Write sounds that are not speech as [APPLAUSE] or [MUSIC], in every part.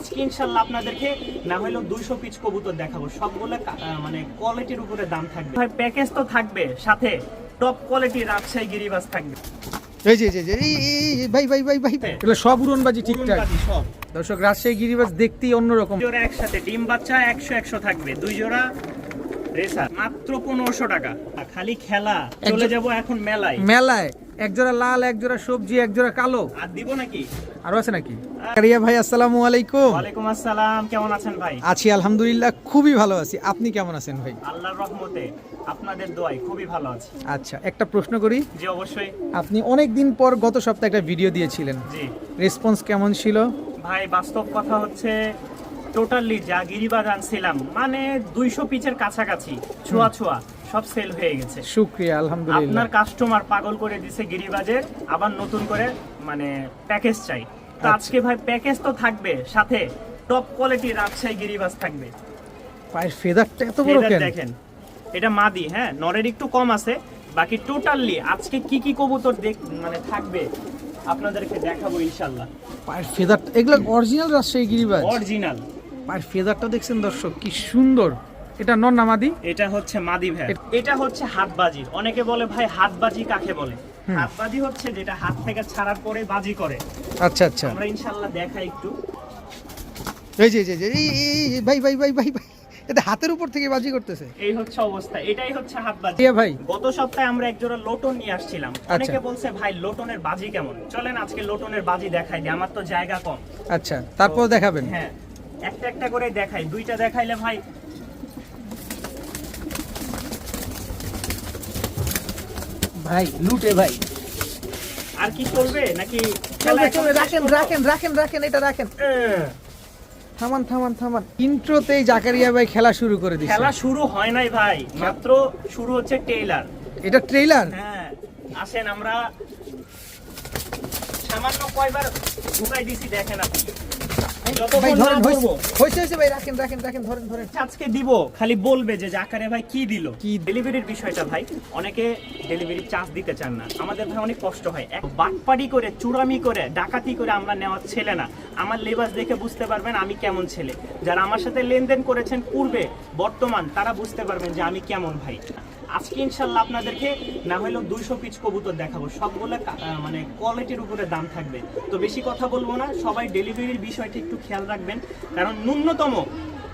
আজকে ইনশাল্লাহ আপনাদেরকে না হলেও দুইশো পিস কবুতর দেখাবো। সবগুলো মানে কোয়ালিটির উপরে দাম থাকবে। ভাই প্যাকেজ তো থাকবে সাথে টপ কোয়ালিটির রাজশাহী গিরিবাস থাকবে। এই যে যে, এই, এই, এই, ভাই ভাই ভাই ভাই। এগুলো সব উড়নবাজি ঠিকঠাক। সব। দর্শক রাজশাহী গিরিবাজ দেখতেই অন্যরকম। জোড়া একসাথে ডিম বাচ্চা একশো একশো থাকবে। দুই জোড়া রেসার মাত্র পনেরোশো টাকা। আর খালি খেলা চলে যাব এখন মেলায়। মেলায়। এক জোড়া লাল এক জোড়া সবজি এক জোড়া কালো। আর দিব নাকি? আরও আছে নাকি? কারিয়া ভাই আসসালামু আলাইকুম। ওয়ালাইকুম আসসালাম কেমন আছেন ভাই? আছি আলহামদুলিল্লাহ খুবই ভালো আছি। আপনি কেমন আছেন ভাই? আল্লাহর রহমতে আপনাদের দোয়াই খুবই ভালো আছে। আচ্ছা একটা প্রশ্ন করি। জি অবশ্যই। আপনি অনেক দিন পর গত সপ্তাহে একটা ভিডিও দিয়েছিলেন। জি। রেসপন্স কেমন ছিল? ভাই বাস্তব কথা হচ্ছে টোটালি যা আনছিলাম মানে দুইশো পিচের কাছাকাছি ছোঁয়া ছোঁয়া। সব সেল হয়ে গেছে। শুক্রিয়া আলহামদুলিল্লাহ। আপনার কাস্টমার পাগল করে দিছে গিরিবাজের আবার নতুন করে মানে প্যাকেজ চাই। তো আচ্ছা। আজকে ভাই প্যাকেজ তো থাকবে সাথে টপ কোয়ালিটির রাজশাহী গিরিবাজ থাকবে। পায়ের ফেদারটা এত বড় কেন? দেখেন এটা মাদি হ্যাঁ নরের একটু কম আছে বাকি টোটালি আজকে কি কি কবুতর দেখ মানে থাকবে আপনাদেরকে দেখাবো ইনশাল্লাহ পায়ের ফেদারটা এগুলো অরিজিনাল রাজশাহী গিরিবাজ? অরিজিনাল পায়ের ফেদারটা দেখছেন দর্শক কি সুন্দর। এটা নর নামাদি এটা হচ্ছে মাদি ভ্যাট এটা হচ্ছে হাতবাজি। অনেকে বলে ভাই হাতবাজি কাকে বলে? হাতবাজি হচ্ছে যেটা হাত থেকে ছাড়ার পরে বাজি করে। আচ্ছা আচ্ছা। আমরা ইনশাল্লাহ দেখাই একটু। এই যে এই যে, এই ভাই ভাই ভাই ভাই ভাই এটা হাতের উপর থেকে বাজি করতেছে। এই হচ্ছে অবস্থা। এটাই হচ্ছে হাতবাজি। টিয়া ভাই। গত সপ্তাহে আমরা এক জোড়া লোটন নিয়ে আসছিলাম। আচ্ছা। অনেকে বলছে ভাই লোটনের বাজি কেমন? চলেন আজকে লোটনের বাজি দেখাই দিই। আমার তো জায়গা কম। আচ্ছা তারপর দেখাবেন। হ্যাঁ। একটা একটা করে দেখাই। দুইটা দেখাইলে ভাই ভাই লুটে ভাই। আর কি চলবে নাকি চলবে খেলা চলবে রাখেন রাখেন রাখেন রাখেন এটা রাখেন। থামান থামান থামান। ইন্ট্রোতেই জাকারিয়া ভাই খেলা শুরু করে দিচ্ছে। খেলা শুরু হয় নাই ভাই মাত্র শুরু হচ্ছে টেইলার এটা ট্রেইলার? হ্যাঁ আসেন আমরা সামান্য কয়বার ঢুকাই দিছি দেখেন আপনি। ভাই ধরেন হয়েছে বলব, হয়েছে হয়েছে ভাই রাখেন রাখেন রাখেন ধরেন ধরেন। আজকে দিব খালি বলবে যে জাকারে ভাই কি দিল? কি? ডেলিভারির বিষয়টা ভাই অনেকে ডেলিভারি চার্জ দিতে চান না। আমাদের ভাই অনেক কষ্ট হয়। এক বাটপাড়ি করে চুরামি করে ডাকাতি করে আমরা নেওয়ার ছেলে না। আমার লেবাস দেখে বুঝতে পারবেন আমি কেমন ছেলে। যারা আমার সাথে লেনদেন করেছেন পূর্বে বর্তমান তারা বুঝতে পারবেন যে আমি কেমন ভাই। আজকে ইনশাল্লাহ আপনাদেরকে না হলেও দুইশো পিস কবুতর দেখাবো। সবগুলো মানে কোয়ালিটির উপরে দাম থাকবে। তো বেশি কথা বলব না, সবাই ডেলিভারির বিষয়টা একটু খেয়াল রাখবেন। কারণ ন্যূনতম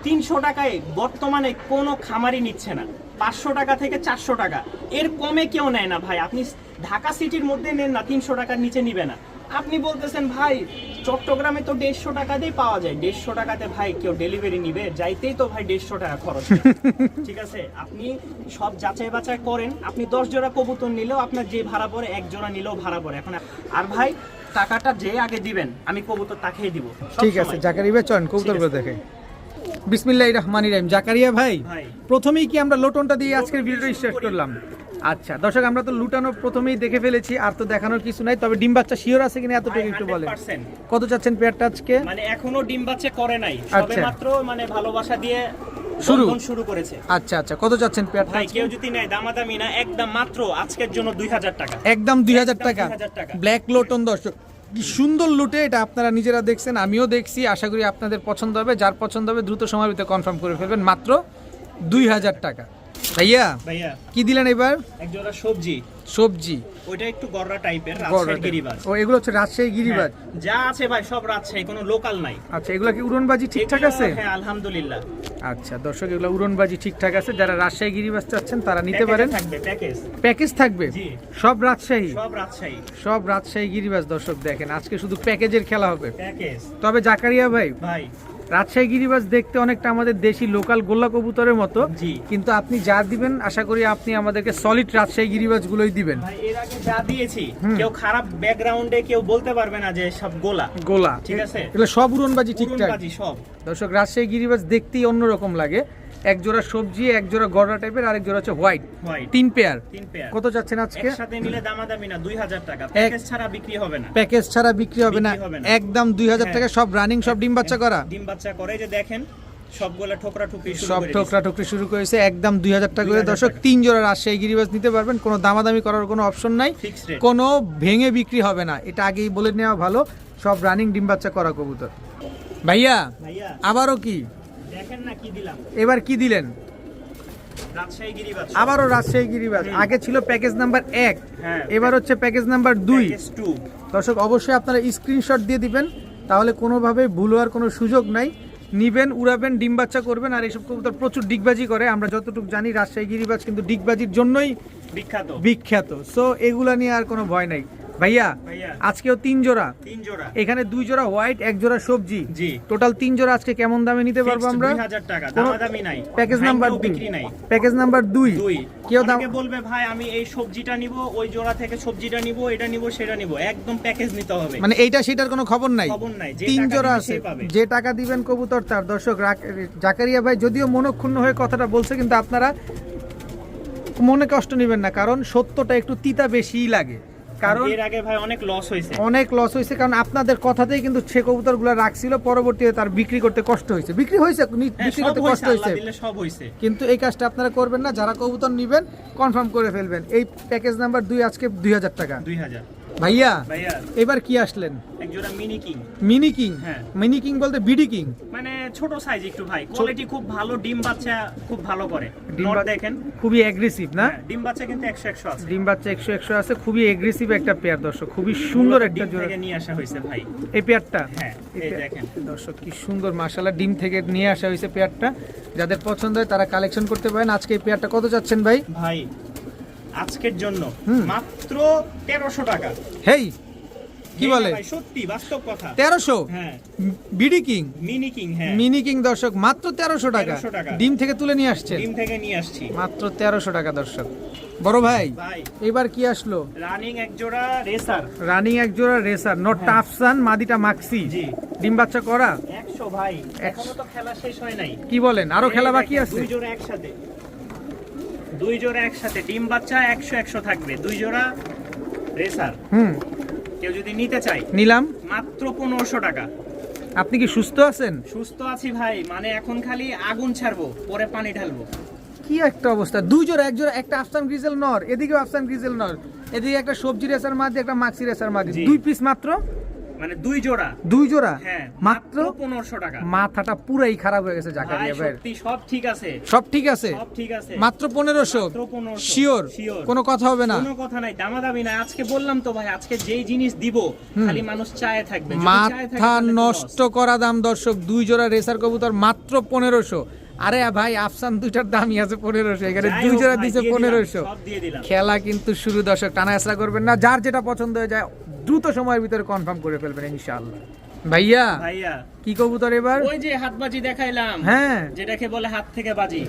তিনশো টাকায় বর্তমানে কোনো খামারই নিচ্ছে না। পাঁচশো টাকা থেকে চারশো টাকা। এর কমে কেউ নেয় না ভাই। আপনি ঢাকা সিটির মধ্যে নেন না, তিনশো টাকার নিচে নিবে না। আপনি বলতেছেন ভাই চট্টগ্রামে তো দেড়শো টাকাতেই পাওয়া যায়। দেড়শো টাকাতে ভাই কেউ ডেলিভারি নিবে যাইতেই তো ভাই দেড়শো টাকা খরচ [LAUGHS] ঠিক আছে? আপনি সব যাচাই বাছাই করেন। আপনি দশ জোড়া কবুতর নিলেও আপনার যে ভাড়া পড়ে এক জোড়া নিলেও ভাড়া পড়ে। এখন আর ভাই টাকাটা যে আগে দিবেন আমি কবুতর তাকেই দিব। ঠিক আছে। জাকারিয়া ভাই চলেন কবুতরগুলো দেখে। বিসমিল্লাহ রহমানি রাহিম। জাকারিয়া ভাই ভাই। প্রথমেই কি আমরা লোটনটা দিয়ে আজকের ভিডিওটা স্টার্ট করলাম? আচ্ছা দর্শক আমরা তো লুটানো প্রথমেই দেখে ফেলেছি আর তো দেখানোর কিছু নাই। তবে ডিম বাচ্চা শিওর আছে কিনা এতটুকু একটু বলেন। কত চাচ্ছেন পেয়ারটা আজকে? মানে এখনও ডিম বাচ্চা করে নাই। সবে আচ্ছা। মাত্র মানে ভালোবাসা দিয়ে শুরু। শুরু করেছে। আচ্ছা আচ্ছা। কত চাচ্ছেন পেয়ারটা ভাই কেউ যদি নেয় দামাদামি না একদম মাত্র আজকের জন্য দুই হাজার টাকা। একদম দুই হাজার টাকা। 2000 টাকা। ব্ল্যাক লোটন দর্শক কি সুন্দর লুটে এটা আপনারা নিজেরা দেখছেন আমিও দেখছি আশা করি আপনাদের পছন্দ হবে যার পছন্দ হবে দ্রুত সময়ের ভিতরে কনফার্ম করে ফেলবেন মাত্র দুই হাজার টাকা। ভাইয়া ভাইয়া। কি দিলেন এবার? এক জোড়া সবজি। সবজি। ওইটা একটু গররা টাইপের রাজশাহী গিরিবাজ। ও এগুলো হচ্ছে রাজশাহী গিরিবাজ? হ্যাঁ, যা আছে ভাই সব রাজশাহী কোনো লোকাল নাই। আচ্ছা এগুলো কি উড়নবাজি ঠিকঠাক আছে? হ্যাঁ আলহামদুলিল্লাহ। আচ্ছা দর্শক এগুলো উড়নবাজি ঠিকঠাক আছে। যারা রাজশাহী গিরিবাজ চাচ্ছেন তারা নিতে পারেন। থাকবে প্যাকেজ প্যাকেজ থাকবে? জি। সব রাজশাহী? সব রাজশাহী। সব রাজশাহী গিরিবাজ দর্শক দেখেন আজকে শুধু প্যাকেজের খেলা হবে। প্যাকেজ তবে জাকারিয়া ভাই ভাই। রাজশাহী গিরিবাস দেখতে অনেকটা আমাদের দেশি লোকাল গোল্লা কবুতরের মতো। জি। কিন্তু আপনি যা দিবেন আশা করি আপনি আমাদেরকে সলিড রাজশাহী গিরিবাস গুলোই দিবেন এর আগে যা দিয়েছি কেউ খারাপ ব্যাকগ্রাউন্ডে কেউ বলতে পারবে না যে সব গোলা। গোলা। ঠিক আছে। এগুলো সব উড়নবাজি ঠিকঠাক। সব। দর্শক রাজশাহী গিরিবাস দেখতেই অন্যরকম লাগে। এক জোড়া সবজি এক জোড়া গড়া টাইপের আরেক জোড়া হচ্ছে হোয়াইট তিন পেয়ার কত যাচ্ছেন আজকে? একসাথে নিলে দামাদামি না দুই হাজার টাকা। প্যাকেজ ছাড়া বিক্রি হবে না। প্যাকেজ ছাড়া বিক্রি হবে না। একদম দুই হাজার হ্যাঁ। টাকা সব রানিং সব ডিম বাচ্চা করা। ডিম বাচ্চা করে যে দেখেন সবগুলা ঠোকরা ঠুকরি সব করে ঠোকরা ঠোকরি শুরু করেছে একদম দুই হাজার টাকা করে। 2000 দর্শক তিন জোড়া রাজশাহী নিতে পারবেন কোনো দামাদামি করার কোনো অপশন নাই। কোনো ভেঙে বিক্রি হবে না। এটা আগেই বলে নেওয়া ভালো সব রানিং ডিম বাচ্চা করা কবুতর। ভাইয়া। আবারও কি? দেখেন না কি দিলাম। এবার কি দিলেন? আবারও রাজশাহী গিরিবাজ। হুম। আগে ছিল প্যাকেজ নাম্বার এক হ্যাঁ। এবার হচ্ছে প্যাকেজ নাম্বার দুই। দর্শক অবশ্যই আপনারা স্ক্রিনশট দিয়ে দিবেন তাহলে কোনোভাবে ভুল হওয়ার কোনো সুযোগ নাই। নিবেন উড়াবেন ডিম বাচ্চা করবেন আর এইসব কবুতর প্রচুর ডিগবাজি করে। আমরা যতটুকু জানি রাজশাহী গিরিবাজ কিন্তু ডিগবাজির জন্যই বিখ্যাত। বিখ্যাত। সো এগুলা নিয়ে আর কোনো ভয় নাই। ভাইয়া আজকেও তিন জোড়া। তিন জোড়া। এখানে দুই জোড়া হোয়াইট এক জোড়া সবজি। জি। টোটাল তিন জোড়া আজকে কেমন দামে নিতে পারব আমরা? 2000 টাকা দামাদামি নাই। প্যাকেজ নাম্বার প্যাকেজ নাম্বার কেউ দাম বলবে ভাই আমি এই সবজিটা নিব ওই জোড়া থেকে সবজিটা নিব এটা নিব সেটা নিব। একদম প্যাকেজ নিতে হবে। মানে এইটা সেটার কোনো খবর নাই। খবর নাই তিন জোড়া আছে। যে টাকা দিবেন কবুতর তার। দর্শক জাকারিয়া ভাই যদিও মনক্ষুণ্ণ হয়ে কথাটা বলছে কিন্তু আপনারা মনে কষ্ট নেবেন না কারণ সত্যটা একটু তিতা বেশিই লাগে। কারণ এর আগে ভাই অনেক লস হয়েছে। অনেক লস হয়েছে কারণ আপনাদের কথাতেই কিন্তু সে কবুতরগুলো রাখছিল পরবর্তীতে তার বিক্রি করতে কষ্ট হয়েছে। বিক্রি হয়েছে হ্যাঁ, বিক্রি করতে কষ্ট হয়েছে। সব হয়েছে। কিন্তু এই কাজটা আপনারা করবেন না যারা কবুতর নেবেন কনফার্ম করে ফেলবেন। এই প্যাকেজ নাম্বার দুই আজকে দুই হাজার টাকা। দুই হাজার। ভাইয়া এবার কি আসলেন? মিনি কিং মিনি কিং হ্যাঁ। মিনি কিং বলতে বিডি কিং মানে ছোট সাইজ একটু ভাই। কোয়ালিটি খুব ভালো ডিম বাচ্চা খুব ভালো করে। দেখেন। খুবই অ্যাগ্রেসিভ না? হ্যাঁ, ডিম বাচ্চা কিন্তু একশো একশো আছে। ডিম বাচ্চা আছে খুবই এগ্রেসিভ একটা পেয়ার দর্শক। খুবই সুন্দর একটা জোড়া। নিয়ে আসা হয়েছে ভাই। এই পেয়ারটা হ্যাঁ এই দেখেন। দর্শক কি সুন্দর মাশাআল্লাহ ডিম থেকে নিয়ে আসা হয়েছে পেয়ারটা যাদের পছন্দ হয় তারা কালেকশন করতে পারেন। আজকে এই পেয়ারটা কত চাচ্ছেন ভাই? ভাই আজকের জন্য মাত্র তেরোশো টাকা। হেই কি বলে? সত্যি বাস্তব কথা। তেরোশো? হ্যাঁ। BD king? মিনি কিং হ্যাঁ। মিনি কিং দর্শক মাত্র তেরোশো টাকা। ডিম থেকে তুলে নিয়ে আসছেন ডিম থেকে নিয়ে আসছি। মাত্র তেরোশো টাকা দর্শক। বড় ভাই এবার কি আসলো? রানিং এক জোড়া রেসার। রানিং এক জোড়া রেসার নট হ্যাঁ। টাফসান মাদিটা মাক্সি। ডিম বাচ্চা করা? একশো ভাই। এখনও তো খেলা শেষ হয় নাই। কি বলেন? আরও খেলা বাকি আছে? দুই জোড়া একসাথে। দুই জোড়া একসাথে ডিম বাচ্চা একশো একশো থাকবে দুই জোড়া রেসার। হুম। কেউ যদি নিতে চায় নিলাম। মাত্র পনেরোশো টাকা। আপনি কি সুস্থ আছেন? সুস্থ আছি ভাই মানে এখন খালি আগুন ছাড়বো পরে পানি ঢালবো। কি একটা অবস্থা। দুই জোড়া এক জোড়া একটা আফসান গ্রিজেল নর এদিকেও আফসান গ্রিজেল নর এদিকে একটা সবজি রেসার মাদি একটা মাক্সি রেসার মাদি জি। দুই পিস মাত্র? মানে দুই জোড়া। দুই জোড়া? হ্যাঁ মাত্র পনেরোশো টাকা। মাথাটা পুরাই খারাপ হয়ে গেছে জাকারিয়া ভাই সত্যি সব ঠিক আছে। সব ঠিক আছে? সব ঠিক আছে। মাত্র পনেরোশো? মাত্র 1500 শিওর কোনো কথা হবে না? কোনো কথা নাই দামাদামি নাই। আজকে বললাম তো ভাই আজকে যেই জিনিস দিব খালি মানুষ চায় থাকবে। যদি চায়ে থাকে মাথা নষ্ট করা দাম দর্শক দুই জোড়া রেসার কবুতর মাত্র পনেরোশো। আরে ভাই আফসান দুইটার দামই আছে পনেরোশো এখানে দুই জোড়া দিলাম, পনেরোশো। খেলা কিন্তু শুরু দর্শক টানা আসরা করবেন না যার যেটা পছন্দ হয়ে যায় দ্রুত সময়ের ভিতরে কনফার্ম করে ফেলবেন ইনশাআল্লাহ। ভাইয়া ভাইয়া। কি কবুতর এবার? ওই যে হাতবাজি দেখাইলাম হ্যাঁ। যেটাকে বলে হাত থেকে বাজি।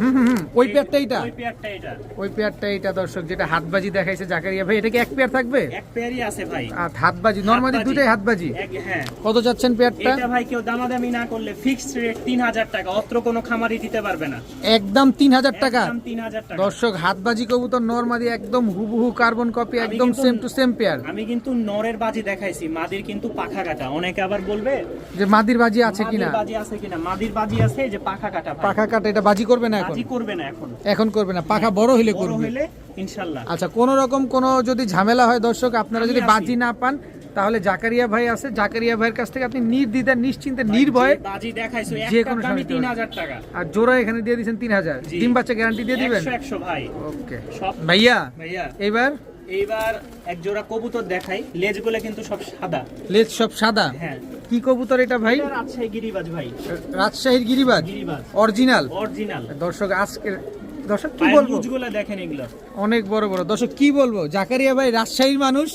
ওই পেয়ারটা এইটা? ওই পেয়ারটা এটা ওই পেয়ারটা এইটা দর্শক যেটা হাতবাজি দেখাইছে জাকারিয়া। ভাই এটা কি এক পেয়ার থাকবে? এক পেয়ারই আছে ভাই। আর হাতবাজি নর্মালি হাতবাজি। দুটাই হাতবাজি এক হ্যাঁ। কত চাচ্ছেন পেয়ারটা? এটা ভাই কেউ দামাদামি না করলে ফিক্সড রেট তিন হাজার টাকা অত্র কোনো খামারি দিতে পারবে না। একদম তিন হাজার টাকা। একদম তিন হাজার টাকা। দর্শক হাতবাজি কবুতর নর্মালি একদম হুবহু কার্বন কপি একদম সেম টু সেম পেয়ার আমি কিন্তু নরের বাজি দেখাইছি মাদির কিন্তু পাখা কাটা। অনেকে আবার বলবে যে মাদির বাজি আছে কিনা? বাজি আছে কিনা? মাদির বাজি আছে যে পাখা কাটা পাখা কাটা এটা বাজি করবে না এখন? বাজি করবে না এখন। এখন করবে না। পাখা বড় হইলে করবে। ইনশাল্লাহ। আচ্ছা কোন রকম কোন যদি ঝামেলা হয় দর্শক আপনারা যদি বাজি না পান তাহলে জাকারিয়া ভাই আছে। জাকারিয়া ভাইয়ের কাছ থেকে আপনি নির্দ্বিধায় নিশ্চিন্তে নির্ভয়ে যে বাজি দেখাইছো যে কোনো সময় তিন হাজার টাকা। আর জোড়া এখানে দিয়ে দিয়েছেন তিন হাজার। জি। ডিম বাচ্চা গ্যারান্টি দিয়ে দিবেন? একশো একশো ভাই। ওকে ভাইয়া ভাইয়া। এবার এইবার এক জোড়া কবুতর দেখাই। লেজগুলো কিন্তু সব সাদা। লেজ সব সাদা? হ্যাঁ। কি কবুতর এটা ভাই? রাজশাহী গিরিবাজ ভাই। রাজশাহীর গিরিবাজ? গিরিবাজ। অরিজিনাল? অরিজিনাল। দর্শক আজকে দর্শক কি বলব? দেখেন এগুলো। অনেক বড় বড়। দর্শক কি বলব? জাকারিয়া ভাই রাজশাহীর মানুষ।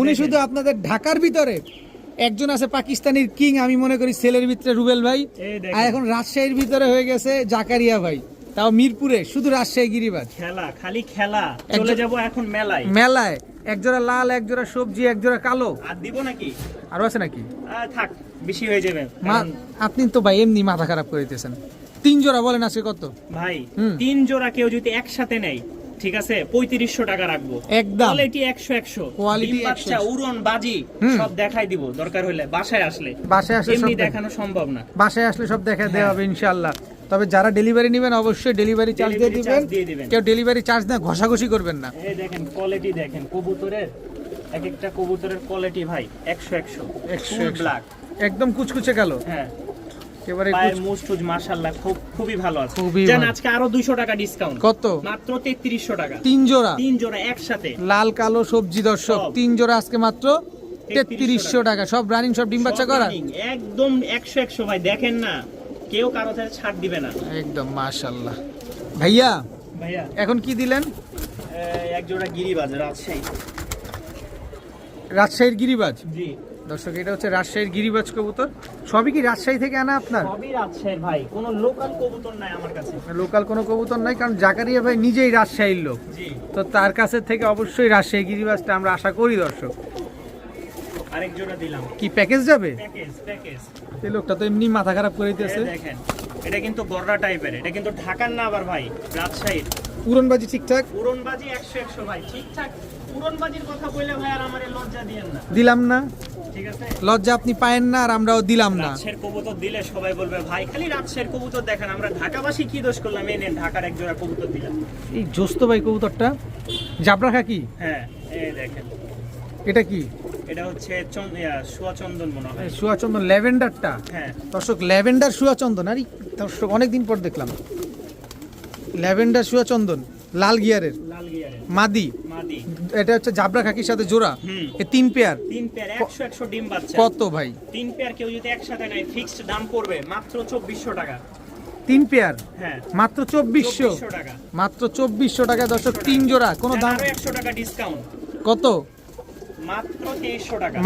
উনি শুধু আপনাদের ঢাকার ভিতরে। একজন আছে পাকিস্তানের কিং আমি মনে করি সেলের ভিতরে রুবেল ভাই। আর এখন রাজশাহীর ভিতরে হয়ে গেছে জাকারিয়া ভাই। তাও মিরপুরে শুধু রাজশাহী গিরিবাজ। খেলা খালি খেলা। চলে যাব এখন মেলায়। মেলায়। একজোড়া লাল একজোড়া সবজি একজোড়া কালো। আর দিব নাকি? আরও আছে নাকি? থাক বেশি হয়ে যাবে। আপনি তো ভাই এমনি মাথা খারাপ করে দিতেছেন। তিন জোড়া বলেন আজকে কত? ভাই তিন জোড়া কেউ যদি একসাথে নেয় ঠিক আছে পঁয়ত্রিশশো টাকা রাখব। একদম। কোয়ালিটি একশো একশো। ডিম বাচ্চা উড়ন বাজি। সব দেখাই দিব। দরকার হলে বাসায় আসলে। বাসায় আসলে এমনি দেখানো সম্ভব না। বাসায় আসলে সব দেখা দেওয়া হ্যাঁ। হবে ইনশাল্লাহ তবে যারা ডেলিভারি নেবেন অবশ্যই ডেলিভারি চার্জ দিয়ে দিবেন। কেউ ডেলিভারি চার্জ না ঘষাঘষি করবেন না। এই দেখেন কোয়ালিটি দেখেন কবুতরের এক একটা কবুতরের কোয়ালিটি ভাই একশো একশো। একশো, ফুল একশো। ব্ল্যাক একদম কুচকুচে গেল হ্যাঁ। মুস্টুজ মাশাআল্লাহ খুব খুবই ভালো আছে। জান আজকে আরও 200 টাকা ডিসকাউন্ট কত? মাত্র 3300 টাকা। তিন জোড়া? তিন জোড়া একসাথে। লাল কালো সবজি দর্শক। তিন জোড়া আজকে মাত্র তেত্রিশশো টাকা। সব রানিং সব ডিম বাচ্চা করা? একদম 100 100 ভাই দেখেন না। কেউ কারও থেকে ছাড় দিবে না। একদম মাশাল্লাহ ভাইয়া ভাইয়া। এখন কি দিলেন? এক জোড়া গিরিবাজ রাজশাহী। রাজশাহীর গিরিবাজ? জি। দর্শক এটা হচ্ছে রাজশাহীর গিরিবাজ কবুতর। সবই কি রাজশাহী থেকে আনা আপনার? সবই রাজশাহীর ভাই। কোনো লোকাল কবুতর নাই আমার কাছে। লোকাল কোনো কবুতর নাই কারণ জাকারিয়া ভাই নিজেই রাজশাহীর লোক। জি। তো তার কাছে থেকে অবশ্যই রাজশাহী গিরিবাজটা আমরা আশা করি দর্শক। আরেক জোড়া দিলাম। কি প্যাকেজ যাবে? প্যাকেজ প্যাকেজ এই লোকটা তো এমনি মাথা খারাপ করে দিতেছে। দেখেন এটা কিন্তু গররা টাইপের এটা কিন্তু ঢাকার না আবার ভাই রাজশাহীর। উড়নবাজি ঠিকঠাক? উড়নবাজি একশো একশো ভাই ঠিকঠাক। উড়নবাজির কথা বললে ভাই আর আমার লজ্জা দিয়েন না। দিলাম না। ঠিক আছে? লজ্জা আপনি পায়েন না আর আমরাও দিলাম না। রাজশাহীর কবুতর দিলে সবাই বলবে ভাই খালি রাজশাহীর কবুতর দেখেন আমরা ঢাকাবাসী কি দোষ করলাম? এই নেন ঢাকার এক জোড়া কবুতর দিলাম। এই জোস্ত ভাই কবুতরটা? জাবরা খাকি? হ্যাঁ এই দেখেন। এটা কি? এটা হচ্ছে সুয়াচন্দন মনে হয়। সুয়াচন্দন ল্যাভেন্ডারটা? হ্যাঁ। দর্শক ল্যাভেন্ডার সুয়াচন্দন আরে দর্শক অনেকদিন পর দেখলাম। ল্যাভেন্ডার সুয়াচন্দন লাল গিয়ারের। লাল মাদি। মাদি। এটা হচ্ছে জাবরা খাকির সাথে জোড়া। তিন পেয়ার। তিন পেয়ার একশো একশো ডিম বাচ্চা। কত ভাই? তিন পেয়ার কেউ যদি একসাথে নেয় ফিক্সড দাম পড়বে মাত্র চব্বিশশো টাকা। তিন পেয়ার? হ্যাঁ। মাত্র চব্বিশশো? টাকা। মাত্র চব্বিশশো টাকা দর্শক তিন জোড়া কোনো দাম? আরও একশো টাকা ডিসকাউন্ট কত? মাত্র তেইশশো টাকা।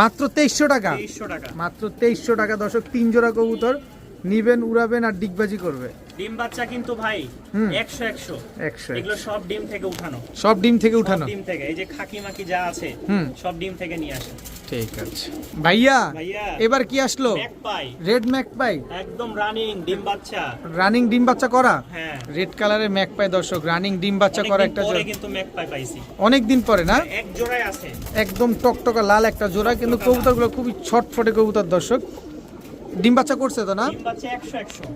মাত্র তেইশশো টাকা? দর্শক তিন জোড়া কবুতর নিবেন উড়াবেন আর ডিগবাজি করবে। ডিম বাচ্চা কিন্তু ভাই হুম। একশো একশো। একশো এগুলো সব ডিম থেকে উঠানো। সব ডিম থেকে উঠানো? ডিম থেকে এই যে খাকি মাকি যা আছে সব ডিম থেকে নিয়ে আসে। ঠিক আছে। ভাইয়া। এবার কি আসলো? Red magpie? একদম রানিং ডিম বাচ্চা। রানিং ডিম বাচ্চা করা? হ্যাঁ। রেড কালারের ম্যাক পাই দর্শক রানিং ডিম বাচ্চা করা একটা জোড়া কিন্তু ম্যাক পাই পাইছি। অনেক দিন পরে না? এক জোড়ায় আছে। একদম টকটকা লাল একটা জোড়া কিন্তু কবুতরগুলো খুবই ছটফটে কবুতর দর্শক। ডিম বাচ্চা করছে তো না? ডিম বাচ্চা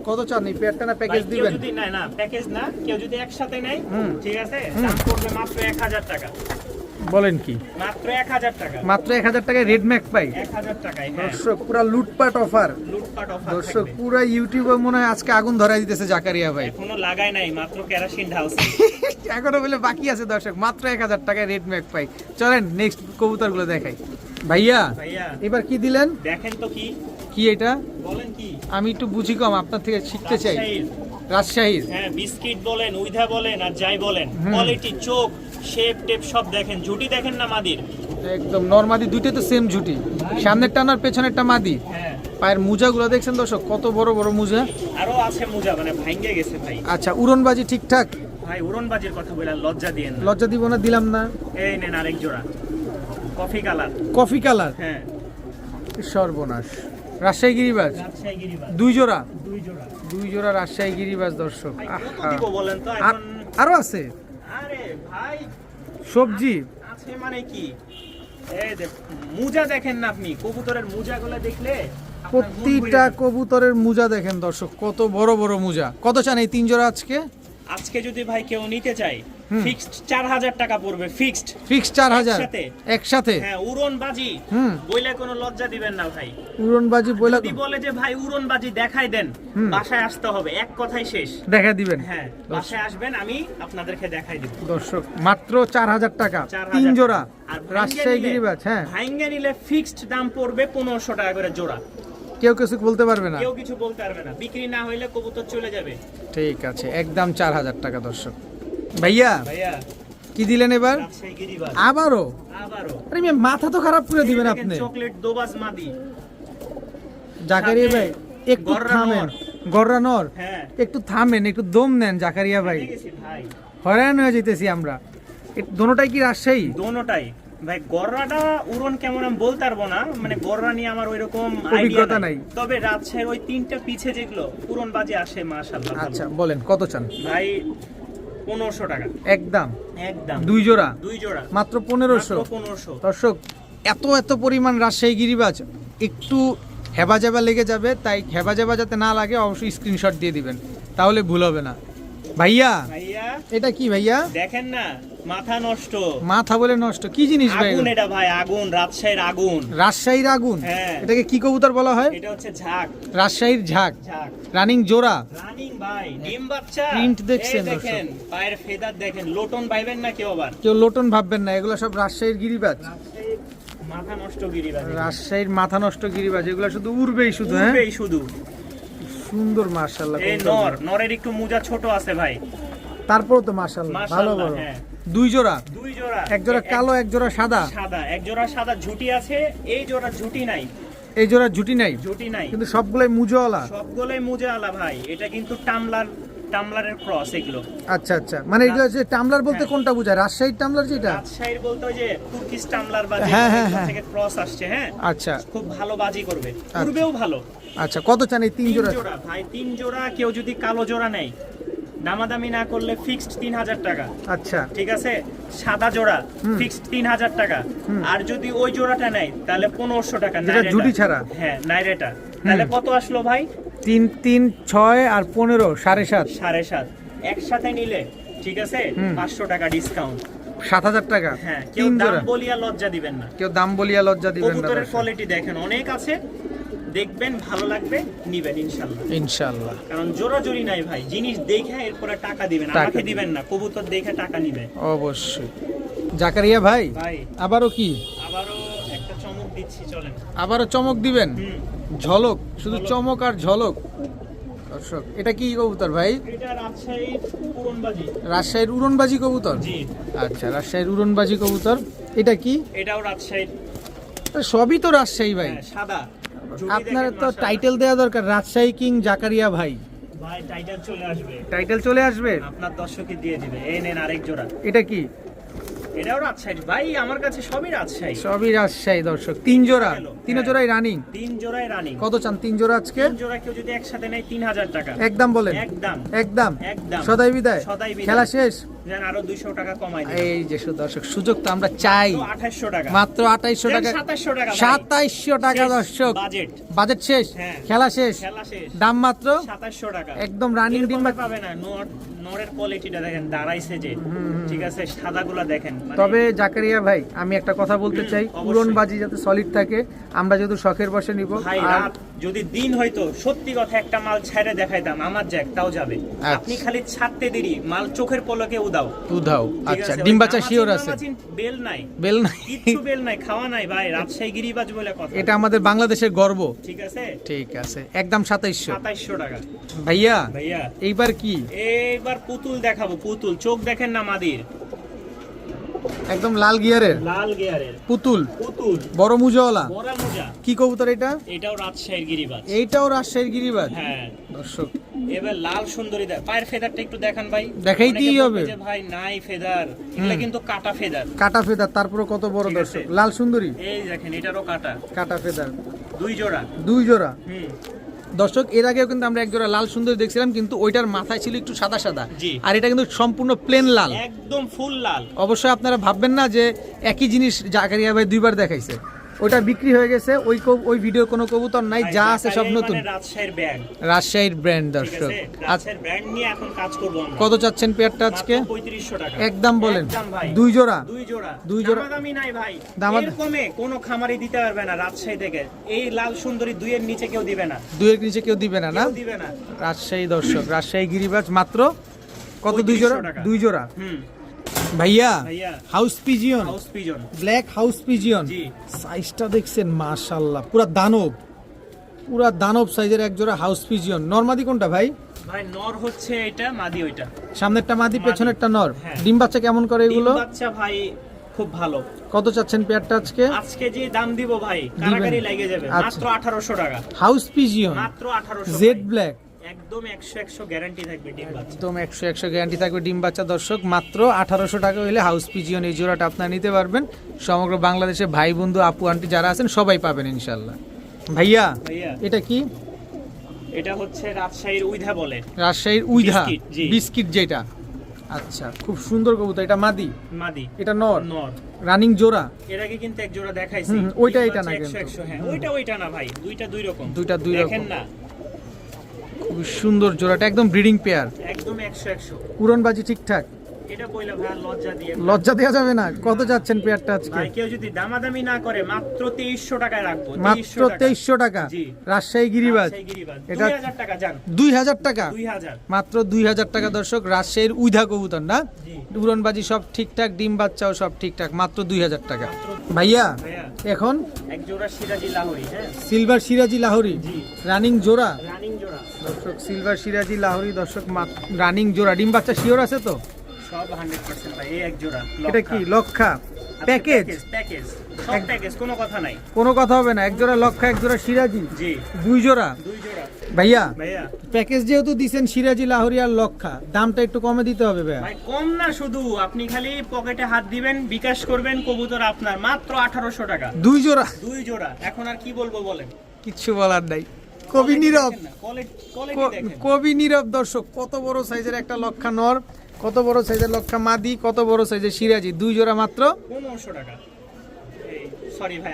কত চান? এই পেয়ারটা না প্যাকেজ দিবেন? যদি না প্যাকেজ না কেউ যদি একসাথে নেয় ঠিক আছে? দাম পড়বে মাত্র এক হাজার টাকা। বলেন কি? মাত্র এক হাজার টাকা। মাত্র এক হাজার টাকায় রেড ম্যাক পাই। টাকায় হ্যাঁ। দর্শক পুরা লুটপাট অফার লুটপাট অফার দর্শক পুরা ইউটিউবে মনে হয় আজকে আগুন ধরাই দিতেছে জাকারিয়া ভাই। এখনও লাগাই নাই মাত্র কেরাসিন ঢালছে। [LAUGHS] এখনও বলে বাকি আছে দর্শক মাত্র এক হাজার টাকায় রেড ম্যাক পাই। চলেন নেক্সট কবুতরগুলো দেখাই। ভাইয়া ভাইয়া। এবার কি দিলেন? দেখেন তো কি। কি এটা? বলেন কি? আমি একটু বুঝি কম আপনার থেকে শিখতে চাই। রাজশাহীর, হ্যাঁ বিস্কিট বলেন উইধা বলেন আর যাই বলেন। কোয়ালিটি চোখ শেপ টেপ সব দেখেন। ঝুটি দেখেন না মাদির? একদম নর্মাদি দুইটাই তো সেম ঝুটি। সামনের টানার পেছনেরটা মাদি? হ্যাঁ। পায়ের মোজাগুলো দেখছেন দর্শক? কত বড় বড় মোজা। আরও আছে মোজা মানে ভাঙ্গে গেছে ভাই। আচ্ছা উড়নবাজি ঠিকঠাক? ভাই উড়নবাজির কথা বলে আর লজ্জা দিয়েন না। লজ্জা দিব না দিলাম না। এই নেন আরেক জোড়া। Coffee colour. Coffee colour? হ্যাঁ। সর্বনাশ। রাজশাহী গিরিবাজ? দুই জোড়া? দুই জোড়া। রাজশাহী গিরিবাজ দর্শক। আর- আছে? আরে ভাই। সবজি? আছে মানে কি? মুজা দেখেন না আপনি? কবুতরের মুজাগুলো দেখলে আপনার ভরে প্রতিটা কবুতরের মুজা দেখেন দর্শক। কত বড় বড় মুজা। কত চান এই তিন জোড়া আজকে? আজকে যদি ভাই কেউ নিতে চায়। ফিক্সড চার হাজার টাকা পড়বে ফিক্সড। ফিক্স চার হাজার একসাথে? একসাথে? হ্যাঁ উড়ন বাজি। বইলে কোনো লজ্জা দিবেন না ভাই। উড়নবাজি বইলা যদি বলে যে ভাই উড়ন বাজি দেখাই দেন বাসায় আসতে হবে। এক কথাই শেষ। দেখা দিবেন? হ্যাঁ বাসায় আসবেন আমি আপনাদেরকে দেখাই দিব। দর্শক মাত্র চার হাজার টাকা তিন জোড়া। রাজশাহী গিরিবাজ হ্যাঁ। ভাঙ্গে নিলে ফিক্সড দাম পড়বে পনেরোশো টাকা করে জোড়া। কেউ কিছু বলতে পারবে না? কেউ কিছু বলতে পারবে না। বিক্রি না হইলে কবুতর চলে যাবে। ঠিক আছে একদম চার হাজার টাকা দর্শক। ভাইয়া কি দিলেন এবার? আবারও? আরে মাথা তো খারাপ করে দিবেন আপনি। চকলেট দোবাজ মাদি। জাকারিয়া ভাই একটু থামেন নর। গররা নর। হ্যাঁ। একটু থামেন একটু দম নেন জাকারিয়া ভাই। হয়রান হয়ে যেতেছি আমরা। দোনোটাই কি রাজশাহী? দোনোটাই। ভাই গররাটা উড়ন কেমন আমি বলতে পারব না। মানে গররা নিয়ে আমার ওইরকম অভিজ্ঞতা নাই। নাই। তবে রাজশাহীর ওই তিনটা পিছে যেগুলো উড়ন বাজে আসে মাশাআল্লাহ আচ্ছা বলেন কত চান? ভাই পনেরোশো টাকা। একদম। একদম। দুই জোড়া? দুই জোড়া। মাত্র পনেরোশো? পনেরোশো। দর্শক এত এত পরিমাণ রাজশাহী গিরিবাজ একটু হেবা জাবা লেগে যাবে তাই হেবা জাবা যাতে না লাগে অবশ্যই স্ক্রিনশট দিয়ে দিবেন। তাহলে ভুল হবে না। ভাইয়া ভাইয়া। এটা কি ভাইয়া? দেখেন না। মাথা নষ্ট। মাথা বলে নষ্ট। কি জিনিস ভাই আগুন? এটা ভাই আগুন রাজশাহীর আগুন। রাজশাহীর আগুন? হ্যাঁ। এটাকে কি কবুতর বলা হয়? এটা হচ্ছে ঝাক। রাজশাহীর ঝাঁক। রানিং জোড়া। রানিং ভাই ডিম বাচ্চা। Print দেখছেন দেখেন পায়ের ফেদার দেখেন। লোটন না কেউ আবার? কেউ লোটন ভাববেন না এগুলো সব রাজশাহীর গিরিবাজ। রাজশাহীর মাথা নষ্ট গিরিবাজ। রাজশাহীর মাথা নষ্ট গিরিবাজ এগুলো শুধু উড়বেই শুধু হ্যাঁ? উঠবেই শুধু। সুন্দর মার্শাল্লাহ এই নর নরের একটু মুজা ছোট আছে ভাই। তারপরও তো মার্শাল্লাহ ভালো বড়। হ্যাঁ। দুই জোড়া? দুই জোড়া। এক জোড়া কালো এক জোড়া সাদা? সাদা। এক জোড়া সাদা ঝুটি আছে এই জোড়া ঝুটি নাই। এই জোড়া জুটি নাই? ঝুটি নাই। কিন্তু সবগুলাই মুজোওয়ালা সবগুলোই মুজা আলা ভাই। এটা কিন্তু টামলার টামলারের ক্রস এগুলো। আচ্ছা আচ্ছা। মানে এগুলো হচ্ছে টামলার বলতে হ্যাঁ। কোনটা বোঝায়? রাজশাহীর টামলার যেটা রাজশাহীর বলতে ওই যে তুর্কিশ টামলার বা হ্যাঁ, হ্যাঁ, হ্যাঁ। থেকে ক্রস আসছে হ্যাঁ? আচ্ছা। খুব ভালো বাজি করবে। পূর্বেও ভালো। আচ্ছা কত চান এই তিন তিন জোড়া জোড়া ভাই তিন জোড়া কেউ যদি কালো জোড়া নেয় দামাদামি না করলে ফিক্সড তিন হাজার টাকা। আচ্ছা। ঠিক আছে? সাদা জোড়া ফিক্সড তিন হাজার টাকা। আর যদি ওই জোড়াটা নেয় তাহলে পনেরোশো টাকা জুটি ছাড়া? হ্যাঁ নাইরেটা। তাহলে কত আসলো ভাই? তিন তিন ছয় আর পনেরো সাড়ে সাত। সাড়ে সাত। একসাথে নিলে ঠিক আছে? পাঁচশো টাকা ডিসকাউন্ট সাত হাজার টাকা? হ্যাঁ কেউ দাম বলিয়া লজ্জা দিবেন না। কেউ দাম বলিয়া লজ্জা দিবেন না কবুতরের কোয়ালিটি দেখেন অনেক আছে। দেখবেন ভালো লাগবে নিবেন ইনশাল্লাহ। ইনশাল্লাহ। কারণ জোরাজোরি নাই ভাই জিনিস দেখে এরপরে টাকা দিবেন আমাকে দিবেন। না কবুতর দেখে টাকা নিবে। অবশ্যই। জাকারিয়া ভাই আবারও কি? আবারও একটা চমক দিচ্ছি চলেন। আবারও চমক দিবেন? ঝলক শুধু চমক আর ঝলক? দর্শক এটা কি কবুতর ভাই? এটা রাজশাহীর উড়নবাজি কবুতর? জি। আচ্ছা রাজশাহীর উড়নবাজি কবুতর। এটা কি? এটাও রাজশাহীর। সবই তো রাজশাহী ভাই। হ্যাঁ, সাদা। আপনার তো টাইটেল দেওয়া দরকার রাজশাহী কিং জাকারিয়া ভাই। ভাই টাইটেল চলে আসবে। টাইটেল চলে আসবে? আপনার দর্শকই দিয়ে দিবে। এই নেন আরেক জোড়া। এটা কি? এটাও রাজশাহী। ভাই আমার কাছে সবই রাজশাহী। সবই রাজশাহী দর্শক। তিন জোড়া। গেল। তিন হ্যাঁ। জোড়াই রানিং তিন জোড়ায় রানিং কত চান? তিন জোড়া আজকে? তিন জোড়া কেউ যদি একসাথে নেয় তিন হাজার টাকা। একদম বলেন। একদম। একদম। একদম। সদাই বিদায়। সদাই বিদায়। খেলা শেষ? যেন আরও দুইশো টাকা কমাই দিন এই যে দর্শক সুযোগ তো আমরা চাই। আঠাশশো টাকা। মাত্র আঠাইশশো টাকা সাতাশশো টাকা ভাই। সাতাইশশো টাকা দর্শক। বাজেট। বাজেট শেষ। খেলা শেষ? খেলা শেষ। দাম মাত্র? সাতাশশো টাকা। একদম রানিং ডিম পাবে না নর নরের কোয়ালিটিটা দেখেন দাঁড়াইছে যে। ঠিক আছে সাদাগুলা দেখেন। তবে জাকারিয়া ভাই আমি একটা কথা বলতে চাই। উড়ন বাজি যাতে সলিড থাকে আমরা যেহেতু শখের বসে নিব আর যদি দিন হয়তো সত্যি কথা একটা মাল ছেড়ে দেখাইতাম আমার জ্যাক তাও যাবে। আচ্ছা। আপনি খালি ছাড়তে দেরি মাল চোখের পলকে দুধাও ঠিক আচ্ছা ডিম বাচ্চা শিওর আছে বেল নাই। বেল নাই? কিছু বেল নাই খাওয়া নাই ভাই রাজশাহী গিরিবাজ বলে কথা। এটা আমাদের বাংলাদেশের গর্ব। ঠিক আছে? ঠিক আছে একদম সাতাইশশো। সাতাইশশো টাকা। ভাইয়া ভাইয়া। এইবার কি? এইবার পুতুল দেখাবো পুতুল। চোখ দেখেন না মাদির। একদম লাল গিয়ারের? লাল গিয়ারের। পুতুল। পুতুল। বড় মুজওয়ালা? বড়া মোজা কি কবুতর এটা? এটাও রাজশাহীর গিরিবাজ। এইটাও রাজশাহীর গিরিবাজ? হ্যাঁ। দর্শক। এবার লাল সুন্দরী দে- পায়ের ফেদারটা একটু দেখান ভাই। দেখাইতেই অনেকে বলবে হবে। যে ভাই নাই ফেদার। এগুলো কিন্তু কাটা ফেদার। কাটা ফেদার তারপরে কত বড় দর্শক। লাল সুন্দরী? এই দেখেন এটারও কাটা। কাটা ফেদার। দুই জোড়া। দুই জোড়া? হুম। দর্শক এর আগেও কিন্তু আমরা এক জোড়া লাল সুন্দর দেখছিলাম কিন্তু ওইটার মাথায় ছিল একটু সাদা সাদা। আর এটা কিন্তু সম্পূর্ণ প্লেন লাল। একদম ফুল লাল। অবশ্যই আপনারা ভাববেন না যে একই জিনিস জাকারিয়া ভাই দুইবার দেখাইছে। ওটা বিক্রি হয়ে গেছে। ওই ওই ভিডিও কোনো কবুতর নাই যা আছে সব নতুন। মানে রাজশাহীর ব্যান্ড রাজশাহীর ব্র্যান্ড দর্শক। ব্র্যান্ড নিয়ে এখন কাজ করব আমরা। কত চাচ্ছেন পেয়ারটা আজকে? 3500 টাকা। একদম বলেন। দুই জোড়া? দুই জোড়া। দুই জোড়া। দামাদামি নাই ভাই। দামাদ- কমে কোনো খামারি দিতে পারবে না রাজশাহী থেকে। এই লাল সুন্দরী দুইয়ের নিচে কেউ দিবে না। দুইয়ের নিচে কেউ দিবে না না? দিবে না। রাজশাহী দর্শক রাজশাহী গিরিবাজ মাত্র কত? দুই জোড়া? দুই জোড়া? হুম। ভাইয়া। House pigeon house pigeon black house pigeon সাইজটা দেখছেন মাশাল্লাহ পুরা দানব। পুরা দানব সাইজের এক জোড়া হাউস পিজিয়ন নরমাদি কোনটা ভাই? ভাই নর হচ্ছে এটা মাদি ওইটা। সামনেরটা মাদি। পেছনেরটা নর। হ্যাঁ। ডিম বাচ্চা কেমন করে ডিম এগুলো? বাচ্চা ভাই খুব ভালো। কত চাচ্ছেন পেয়ারটা আজকে? আজকে যে দাম দিব ভাই কারাগারি লেগে যাবে আচ্ছা। মাত্র আঠারোশো টাকা। হাউস পিজিয়ন মাত্র আঠারোশো জেড ব্ল্যাক একদম একশো একশো গ্যারান্টি থাকবে ডিম বাচ্চা। একদম একশো একশো গ্যারান্টি থাকবে ডিম বাচ্চা। দর্শক মাত্র আঠারোশো টাকা হলে হাউস পিজিয়ন এই জোড়াটা আপনারা নিতে পারবেন। সমগ্র বাংলাদেশে ভাই বন্ধু আপু আন্টি যারা আছেন সবাই পাবেন ইনশাল্লাহ ভাইয়া এটা কি? এটা হচ্ছে রাজশাহীর উইধা বলে। রাজশাহীর উইধা বিস্কিট, যেটা। আচ্ছা খুব সুন্দর কবুতর। এটা মাদি? মাদি। এটা নর? নর। রানিং জোড়া? এর আগে কিন্তু এক জোড়া দেখাইছি। ওইটা এটা না কিন্তু। হ্যাঁ ওইটা ওইটা না ভাই দুইটা দুই রকম। দুইটা দুই দেখেন রকম। না। খুব সুন্দর জোড়াটা একদম ব্রিডিং পেয়ার একদম একশো একশো। উড়নবাজি ঠিকঠাক। এটা বইলে ভাই লজ্জা দিয়ে লজ্জা দেওয়া যাবে না। কত যাচ্ছেন পেয়ারটা আজকে? ভাই কেউ যদি দামাদামি না করে মাত্র তেইশশো টাকায় রাখব। মাত্র তেইশশো টাকা। জি। রাজশাহী গিরিবাজ। এটা- দুই হাজার টাকা যান দুই হাজার টাকা? দুই হাজার। মাত্র দুই হাজার টাকা দর্শক রাজশাহীর উইধা কবুতর না? জি। উড়নবাজি সব ঠিকঠাক ডিম বাচ্চাও সব ঠিকঠাক মাত্র দুই হাজার টাকা। ভাইয়া এখন? এক জোড়া সিরাজি লাহোরি হ্যাঁ? সিলভার সিরাজি লাহোরি। জি। রানিং জোড়া? রানিং জোড়া দর্শক সিলভার সিরাজি লাহোরি দর্শক রানিং জোড়া। ডিম বাচ্চা শিওর আছে তো? সব হান্ড্রেড পার্সেন্ট ভাই এই এক জোড়া এটা কি লক্ষা? প্যাকেজ প্যাকেজ সব প্যাকেজ কোনো কথা নাই। কোনো কথা হবে না এক জোড়া লক্ষা এক জোড়া সিরাজি? জি। দুই জোড়া? দুই জোড়া। ভাইয়া ভাইয়া। প্যাকেজ যেহেতু দিছেন সিরাজি লাহোরি আর লক্ষা দামটা একটু কমে দিতে হবে ভাইয়া। ভাই কম না শুধু আপনি খালি পকেটে হাত দিবেন বিকাশ করবেন কবুতর আপনার মাত্র আঠারোশো টাকা। দুই জোড়া? দুই জোড়া এখন আর কি বলব বলেন? কিচ্ছু বলার নাই। কবি নীরব। কবি নীরব দর্শক কত বড় সাইজের একটা লক্ষা নর কত বড় সাইজের লক্ষা মাদি কত বড় সাইজের সিরাজি দুই জোড়া মাত্র? পনেরোশো টাকা। সরি ভাই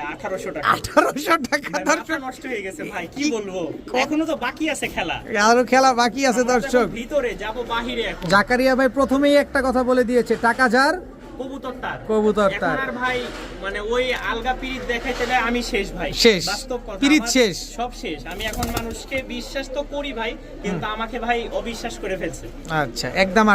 টাকা। আঠারোশো টাকা ভাই, দর্শক। নষ্ট হয়ে গেছে ভাই কি বলব? এখনও তো বাকি আছে খেলা। আরও খেলা বাকি আছে দর্শক। ভিতরে যাব বাহিরে এখন। জাকারিয়া ভাই প্রথমেই একটা কথা বলে দিয়েছে টাকা যার কবুতর তার। কবুতর তার। আর ভাই মানে ওই আলগা পিরিত দেখাইতে আমি শেষ ভাই। শেষ। পিরিত শেষ। সব শেষ। আমি এখন মানুষকে বিশ্বাস তো করি ভাই কিন্তু আমাকে ভাই অবিশ্বাস করে ফেলছে। আচ্ছা একদম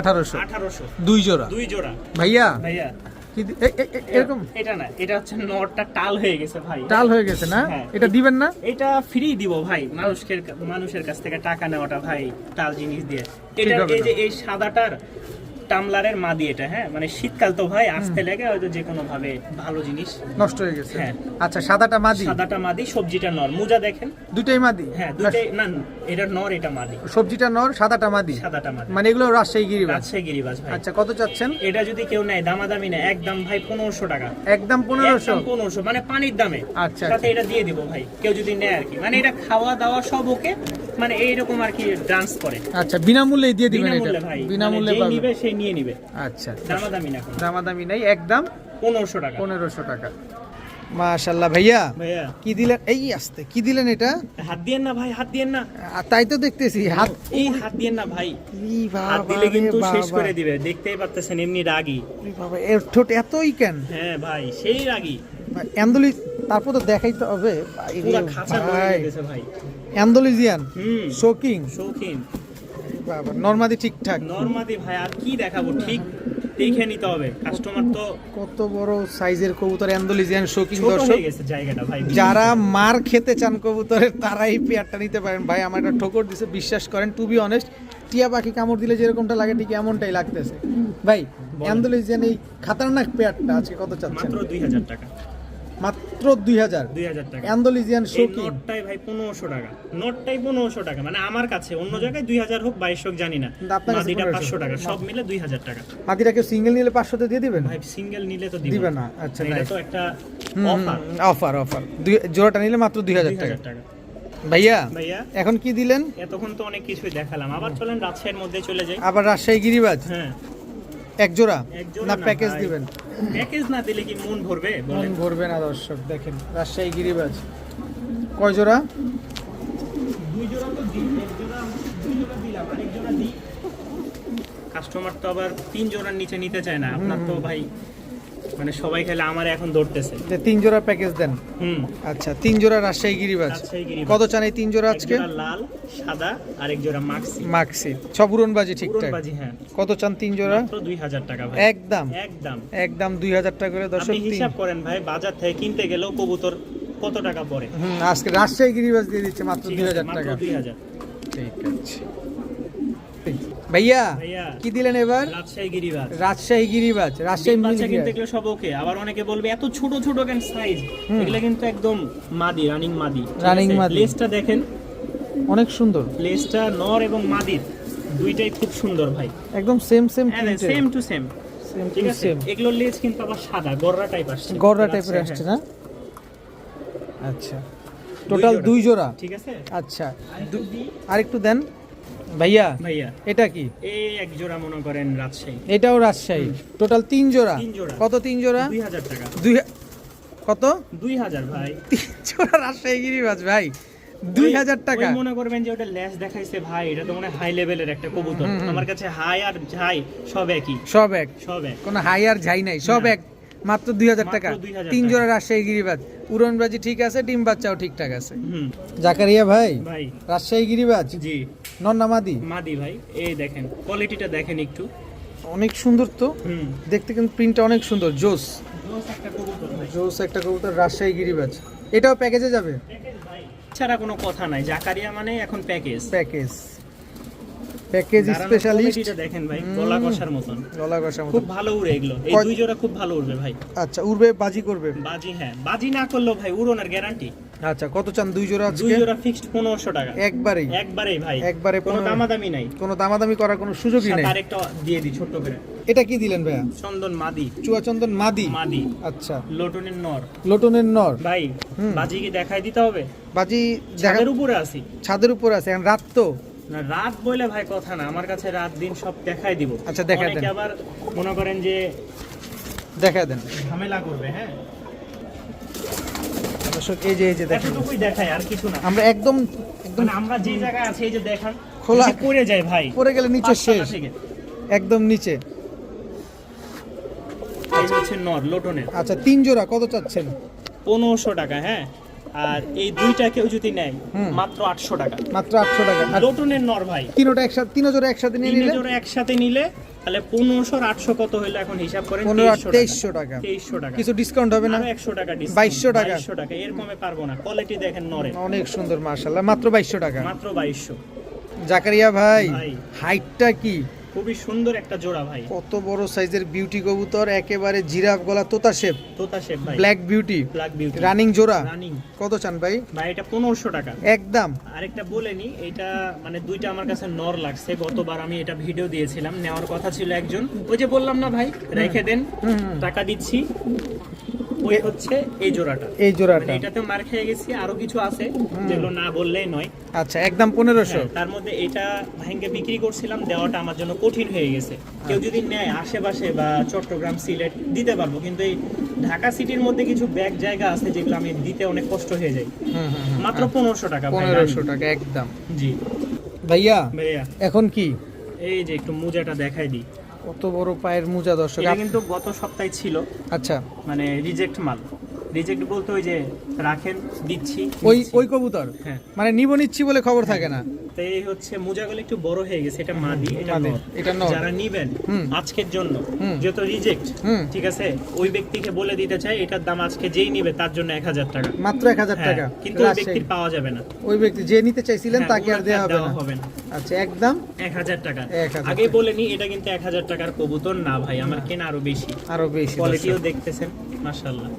দুই জোড়া। দুই জোড়া। ভাইয়া? ভাইয়া। কি দি- এ- এ- এ- এরকম? এটা না এটা হচ্ছে নটটা টাল হয়ে গেছে ভাই। টাল হয়ে গেছে না? হ্যাঁ। এটা দিবেন না? এটা ফ্রি দিব ভাই মানুষের মানুষের কাছ থেকে টাকা নেওয়াটা ভাই টাল জিনিস দিয়ে। এটা এই যে এই সাদাটার টামলারের মাদি এটা হ্যাঁ? মানে শীতকাল তো ভাই আসতে লাগে হয়তো যে কোনো ভাবে ভালো জিনিস। নষ্ট হয়ে গেছে। হ্যাঁ। আচ্ছা সাদাটা মাদি? সাদাটা মাদি সবজিটা নর। মুজা দেখেন। দুটাই মাদি? হ্যাঁ দুটাই না এটা নর এটা মাদি। সবজিটা নর সাদাটা মাদি? সাদাটা মাদি। মানে এগুলো রাজশাহী গিরিবাজ? রাজশাহী গিরিবাজ ভাই। আচ্ছা কত চাচ্ছেন? এটা যদি কেউ নেয় দামাদামি নেয় একদম ভাই পনেরোশো টাকা। একদম পনেরোশো? একদম পনেরোশো মানে পানির দামে। আচ্ছা, সাথে এটা দিয়ে দিব ভাই। কেউ যদি নেয় আর কি। মানে এটা খাওয়া দাওয়া সব ওকে মানে এইরকম আর কি ডান্স করে। আচ্ছা বিনামূল্যে দিয়ে দিবেন এটা? বিনামূল্যে ভাই বিনামূল্যে মানে যেই নিবে সেই নিয়ে নিবে। আচ্ছা দামাদামি না দামাদামি নাই একদম পনেরোশো টাকা। পনেরোশো টাকা। মাশাল্লাহ ভাইয়া ভাইয়া। কি দিলেন? এই আসতে কি দিলেন এটা? হাত দিয়েন না ভাই হাত দিয়েন না। তাই তো দেখতেছি হাত এই হাত দিয়েন না ভাই। হাত দিলে কিন্তু শেষ করে দিবে দেখতেই পারতেছেন এমনি রাগি। বাবা, এর ঠোঁট এতই কেন? হ্যাঁ ভাই সেই রাগি। অ্যান্ডোলি তারপর তো দেখাইতে হবে। হুম। শোকিং শৌখিন। বাবা নর্মাদি ঠিকঠাক। নর্মাদি ভাই আর কি দেখাবো? ঠিক দেখে নিতে হবে। কাস্টমার তো কত বড় সাইজের কবুতর অ্যান্ডোলিজিয়ান শোকিং দর্শক। জায়গাটা ভাই যারা মার খেতে চান কবুতরের তারা এই পেয়ারটা নিতে পারেন। ভাই আমার একটা ঠোকর দিছে বিশ্বাস করেন টু বি অনেস্ট টিয়া পাখি কামড় দিলে যেরকমটা লাগে ঠিক এমনটাই লাগতেছে। ভাই অ্যান্ডোলিজিয়ান এই খাতারনাক পেয়ারটা আজকে কত চাচ্ছেন? মাত্র দুই হাজার টাকা। মাত্র দুই হাজার। দুই হাজার টাকা। অ্যান্ডোলিজিয়ান শোকিং নোটটাই ভাই পনেরোশো টাকা। নোটটাই পনেরোশো টাকা। মানে আমার কাছে অন্য জায়গায় দুই হাজার হোক বাইশ হোক জানি না। আপনার মাদিটা 1500 পাঁচশো টাকা। সব মিলে দুই হাজার টাকা। মাদিটা কেউ সিঙ্গেল নিলে পাঁচশোতে দিয়ে দিবেন? ভাই সিঙ্গেল নিলে তো দিবে। না, আচ্ছা, এটা তো একটা অফার অফার অফার দুই জোড়াটা নিলে মাত্র দুই হাজার টাকা হাজার টাকা। ভাইয়া ভাইয়া? এখন কি দিলেন? এতক্ষণ তো অনেক কিছুই দেখালাম। আবার চলেন রাজশাহীর মধ্যে চলে যাই। আবার রাজশাহী গিরিবাজ? হ্যাঁ। এক জোড়া না প্যাকেজ। দিবেন? প্যাকেজ না দিলে কি মন ভরবে? মন ভরবে না দর্শক দেখেন রাজশাহী গিরিবাজ। কয় জোড়া দুই জোড়া তো দিই এক জোড়া দুই জোড়া দিলাম আরেক জোড়া দিই। কাস্টমার তো আবার তিন জোড়ার নিচে নিতে চায় না। আপনার তো ভাই মানে সবাই খেলে আমার এখন যে তিন জোড়া প্যাকেজ দেন? হুম। আচ্ছা তিন জোড়া রাজশাহী গিরিবাজ। কত চান এই তিন জোড়া আজকে? লাল সাদা আরেক জোড়া মাক্সি। মাক্সি। সব উড়নবাজি ঠিকঠাক? হ্যাঁ। কত চান তিন জোড়া? মাত্র দুই হাজার টাকা ভাই। একদম। একদম। একদম দুই হাজার টাকা করে দর্শক হিসাব করেন ভাই বাজার থেকে কিনতে গেলেও কবুতর কত টাকা পড়ে? হুম আজকে রাজশাহী গিরিবাজ দিয়ে দিচ্ছে মাত্র ঠিক দুই আছে, হাজার মাত্র টাকা। দুই হাজার। ঠিক আছে। ভাইয়া। কি দিলেন এবার? রাজশাহী গিরিবাজ। রাজশাহী গিরিবাজ রাজশাহী বাচ্চা কিনতে সব ওকে আবার অনেকে বলবে এত ছোট ছোট কেন সাইজ এগুলো কিন্তু একদম মাদি রানিং মাদি। রানিং মাদি। লেজটা দেখেন। অনেক সুন্দর। লেজটা নর এবং মাদির দুইটাই খুব সুন্দর ভাই। একদম same same same to same same ঠিক আছে? সেম এগুলোর লেজ কিন্তু আবার সাদা গররা টাইপ আসছে। গররা টাইপের আসছে হ্যাঁ। না? আচ্ছা। টোটাল দুই জোড়া। ঠিক আছে? আচ্ছা। আরেকটু দেন। ভাইয়া ভাইয়া। এটা কি? এই এক জোড়া মনে করেন রাজশাহী। এটাও রাজশাহী। টোটাল তিন জোড়া। কত তিন জোড়া? দুই হাজার টাকা। দুই কত? দুই হাজার ভাই। তিন জোড়া রাজশাহী গিরিবাজ ভাই। দুই হাজার টাকা। মনে করবেন যে ওটা ল্যাস দেখাইছে ভাই। এটা তো মনে হাই লেভেলের একটা কবুতর। আমার কাছে হাই আর ঝাই সব একই। সব এক। সব এক। কোনো হাই আর ঝাই নাই সব এক। মাত্র দুই হাজার টাকা। 2000 তিন জোড়া রাজশাহী গিরিবাজ। উড়নবাজি ঠিক আছে ডিম বাচ্চাও ঠিকঠাক আছে। হুম। জাকারিয়া ভাই ভাই। রাজশাহী গিরিবাজ? জি। নন্নামাদি মাদি? ভাই এই দেখেন কোয়ালিটিটা দেখেন একটু। অনেক সুন্দর তো। দেখতে কিন্তু প্রিন্টটা অনেক সুন্দর। জোস। জোস একটা কবুতর রাজশাহী গিরিবাজ। এটাও প্যাকেজে যাবে? ছাড়া কোনো কথা নাই। জাকারিয়া মানে এখন প্যাকেজ। প্যাকেজ। প্যাকেজ স্পেশালিস্ট দেখেন ভাই গলা কষার মতন। গলা কষা মতো খুব ভালো উড়ে এগুলো। এই দুই জোড়া খুব ভালো উড়বে ভাই। আচ্ছা উড়বে বাজি করবে? বাজি হ্যাঁ। বাজি না করলেও ভাই উড়োনের গ্যারান্টি আচ্ছা কত চান দুই জোড়া দুই জোড়া ফিক্সড পনেরোশো টাকা। একবারেই? একবারেই ভাই। একবারে কোনো দামাদামি নাই। কোনো দামাদামি করার কোনো সুযোগই নেই। আরেকটা দিয়ে দিই ছোট্ট করে। এটা কি দিলেন ভাইয়া? চন্দন মাদি। চুয়াচন্দন মাদি? মাদি। আচ্ছা। লোটনের নর। লোটনের নর? ভাই। বাজি কি দেখাই দিতে হবে? বাজি ছাদের উপরে আছি। ছাদের উপর আছে এখন রাত তো। না রাত বলে ভাই কথা না আমার কাছে রাত দিন সব দেখাই দিব। আচ্ছা, দেখাই দেন। আবার মনে করেন যে দেন। ঝামেলা করবে হ্যাঁ? দর্শক এই যে এই যে দেখেন। এতটুকুই দেখাই আর কিছু না। আমরা একদম একদম মানে আমরা যে জায়গায় আছি এই যে দেখান খোলা- পড়ে যায় ভাই। পড়ে গেলে নিচে পাঁচতলা শেষ। একদম নিচে। এই হচ্ছে নর লোটনের। আচ্ছা তিন জোড়া কত চাচ্ছেন? পনেরোশো টাকা হ্যাঁ? আর এই দুইটা কেউ যদি নেয় মাত্র আটশো টাকা। মাত্র আটশো টাকা। আর লোটনের নর ভাই। তিনোটা একসাথে তিনো জোড়া একসাথে নিয়ে নিলে? জোড়া একসাথে নিলে তাহলে পনেরোশো আটশো কত হইল এখন হিসাব করেন? পনেরো আর তেইশশো টাকা। তেইশশো টাকা। কিছু ডিসকাউন্ট হবে না? আরও একশো টাকা discount, 2200 টাকা। 2200 টাকা। এর কমে পারব না। কোয়ালিটি দেখেন নরে অনেক সুন্দর মার্শাল্লাহ মাত্র বাইশশো টাকা। মাত্র বাইশশো। জাকারিয়া ভাই। হাইটটা কি? খুবই সুন্দর একটা জোড়া ভাই। কত বড় সাইজের বিউটি কবুতর একেবারে জিরাফ গলা তোতা শেপ তোতা শেপ ভাই। Black beauty black beauty running জোড়া। রানিং কত চান ভাই? ভাই এটা পনেরোশো টাকা। একদম। আরেকটা বলে নি এটা মানে দুইটা আমার কাছে নর লাগছে। গতবার আমি এটা ভিডিও দিয়েছিলাম নেওয়ার কথা ছিল একজন। ওই যে বললাম না ভাই রেখে দেন। টাকা দিচ্ছি। ওই হচ্ছে এই জোড়াটা। এই জোড়াটা। মানে এটাতে মার খেয়ে গেছি আরও কিছু আছে যেগুলো না বললেই নয়। আচ্ছা একদম পনেরোশো। হ্যাঁ, তার মধ্যে এটা ভাইঙ্গে বিক্রি করছিলাম দেওয়াটা আমার জন্য কঠিন হয়ে গেছে। কেউ যদি নেয় আশেপাশে বা চট্টগ্রাম সিলেট দিতে পারব। কিন্তু এই ঢাকা সিটির মধ্যে কিছু ব্যাগ জায়গা আছে যেগুলো আমি দিতে অনেক কষ্ট হয়ে যায়। মাত্র পনেরোশো টাকা পনেরোশো টাকা একদম। জি। ভাইয়া ভাইয়া। এখন কি? এই যে একটু মোজাটা দেখাই দিই। কত বড় পায়ের মোজা দর্শক এটা কিন্তু গত সপ্তাহে ছিল। আচ্ছা। মানে রিজেক্ট মাল। রিজেক্ট বলতে ওই যে রাখেন দিচ্ছি ওই ওই কবুতর? হ্যাঁ। মানে নিব নিচ্ছি বলে খবর থাকে না? তো এই হচ্ছে মোজাগুলো একটু বড় হয়ে গেছে এটা মাদি এটা নর। এটা নর। যারা নিবেন আজকের জন্য রিজেক্ট ঠিক আছে? ওই ব্যক্তিকে বলে দিতে চাই এটার দাম আজকে যেই নিবে তার জন্য এক হাজার টাকা। মাত্র এক হাজার হ্যাঁ, টাকা। কিন্তু ওই ব্যক্তির পাওয়া যাবে না। ওই ব্যক্তি যে নিতে চাইছিলেন হ্যাঁ, তাকে আর দেওয়া হবে না। আচ্ছা একদম এক হাজার টাকা। 1000 আগেই টাকা। বলে নি এটা কিন্তু এক হাজার টাকার কবুতর না ভাই আমার কেনা আরও বেশি। আরও বেশি কোয়ালিটিও। দেখতেছেন মাশাল্লাহ